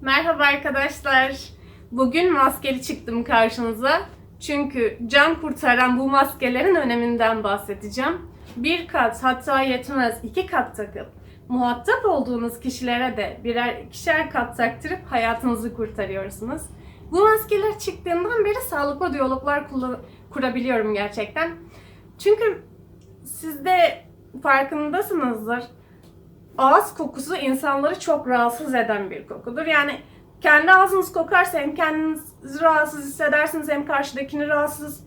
Merhaba arkadaşlar. Bugün maskeli çıktım karşınıza. Çünkü can kurtaran bu maskelerin öneminden bahsedeceğim. Bir kat hatta yetmez iki kat takıp muhatap olduğunuz kişilere de birer ikişer kat taktırıp hayatınızı kurtarıyorsunuz. Bu maskeler çıktığından beri sağlıklı diyaloglar kurabiliyorum gerçekten. Çünkü siz de farkındasınızdır ağız kokusu insanları çok rahatsız eden bir kokudur. Yani kendi ağzınız kokarsa hem kendinizi rahatsız hissedersiniz hem karşıdakini rahatsız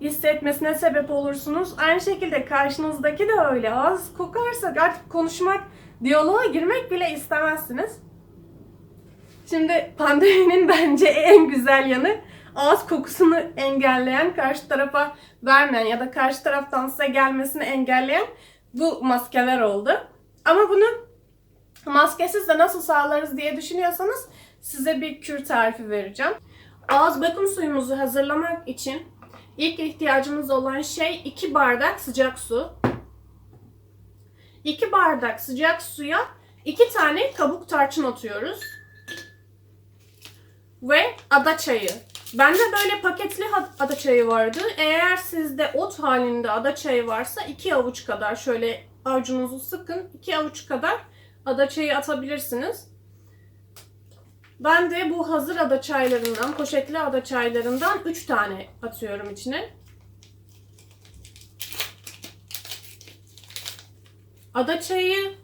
hissetmesine sebep olursunuz. Aynı şekilde karşınızdaki de öyle. Ağız kokarsa artık konuşmak, diyaloğa girmek bile istemezsiniz. Şimdi pandeminin bence en güzel yanı ağız kokusunu engelleyen, karşı tarafa vermeyen ya da karşı taraftan size gelmesini engelleyen bu maskeler oldu. Ama bunu maskesiz de nasıl sağlarız diye düşünüyorsanız size bir kür tarifi vereceğim. Ağız bakım suyumuzu hazırlamak için ilk ihtiyacımız olan şey 2 bardak sıcak su. 2 bardak sıcak suya 2 tane kabuk tarçın atıyoruz. Ve ada çayı. Bende böyle paketli ada çayı vardı. Eğer sizde ot halinde ada çayı varsa 2 avuç kadar şöyle avucunuzu sıkın. 2 avuç kadar ada çayı atabilirsiniz. Ben de bu hazır ada çaylarından, poşetli ada çaylarından 3 tane atıyorum içine. Ada çayı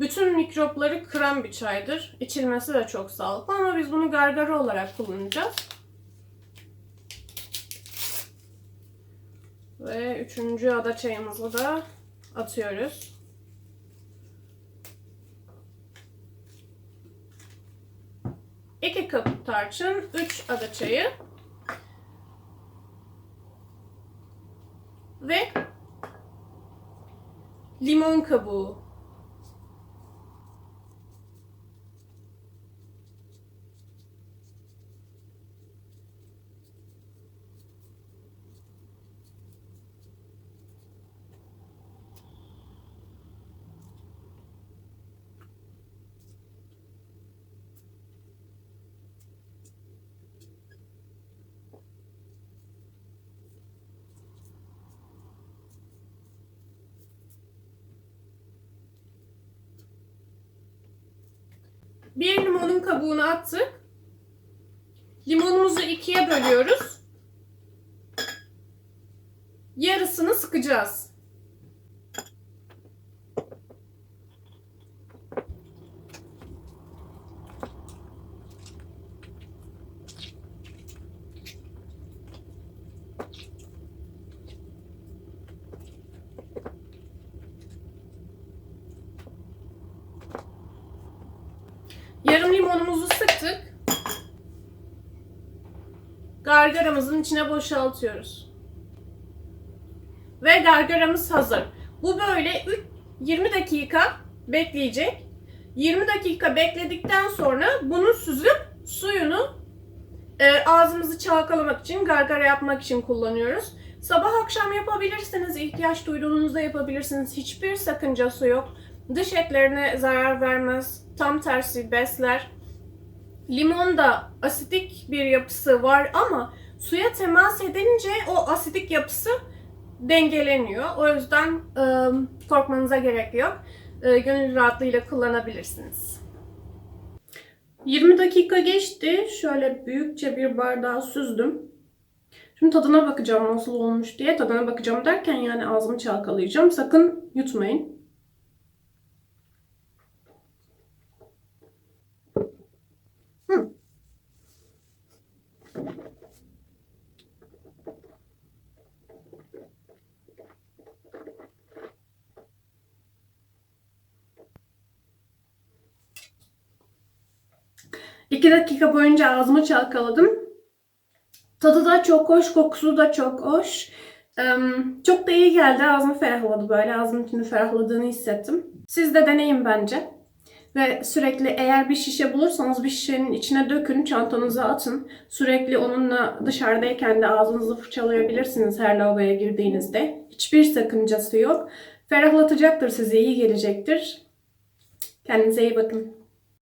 bütün mikropları kıran bir çaydır. İçilmesi de çok sağlıklı ama biz bunu gargara olarak kullanacağız. Ve üçüncü ada çayımızı da atıyoruz. İki kabuk tarçın, üç ada çayı. Ve limon kabuğu. Bir limonun kabuğunu attık. Limonumuzu ikiye bölüyoruz. Yarısını sıkacağız. Limonumuzu sıktık. Gargaramızın içine boşaltıyoruz. Ve gargaramız hazır. Bu böyle üç- 20 dakika bekleyecek. 20 dakika bekledikten sonra bunu süzüp suyunu e, ağzımızı çalkalamak için, gargara yapmak için kullanıyoruz. Sabah akşam yapabilirsiniz, ihtiyaç duyduğunuzda yapabilirsiniz. Hiçbir sakıncası yok. Dış etlerine zarar vermez. Tam tersi besler. Limon da asidik bir yapısı var ama suya temas edince o asidik yapısı dengeleniyor. O yüzden e, korkmanıza gerek yok. E, gönül rahatlığıyla kullanabilirsiniz. 20 dakika geçti. Şöyle büyükçe bir bardağı süzdüm. Şimdi tadına bakacağım nasıl olmuş diye. Tadına bakacağım derken yani ağzımı çalkalayacağım. Sakın yutmayın. 2 dakika boyunca ağzımı çalkaladım. Tadı da çok hoş, kokusu da çok hoş. Çok da iyi geldi. Ağzım ferahladı böyle. Ağzımın içinde ferahladığını hissettim. Siz de deneyin bence. Ve sürekli eğer bir şişe bulursanız bir şişenin içine dökün, çantanıza atın. Sürekli onunla dışarıdayken de ağzınızı fırçalayabilirsiniz her lavaboya girdiğinizde. Hiçbir sakıncası yok. Ferahlatacaktır size, iyi gelecektir. Kendinize iyi bakın.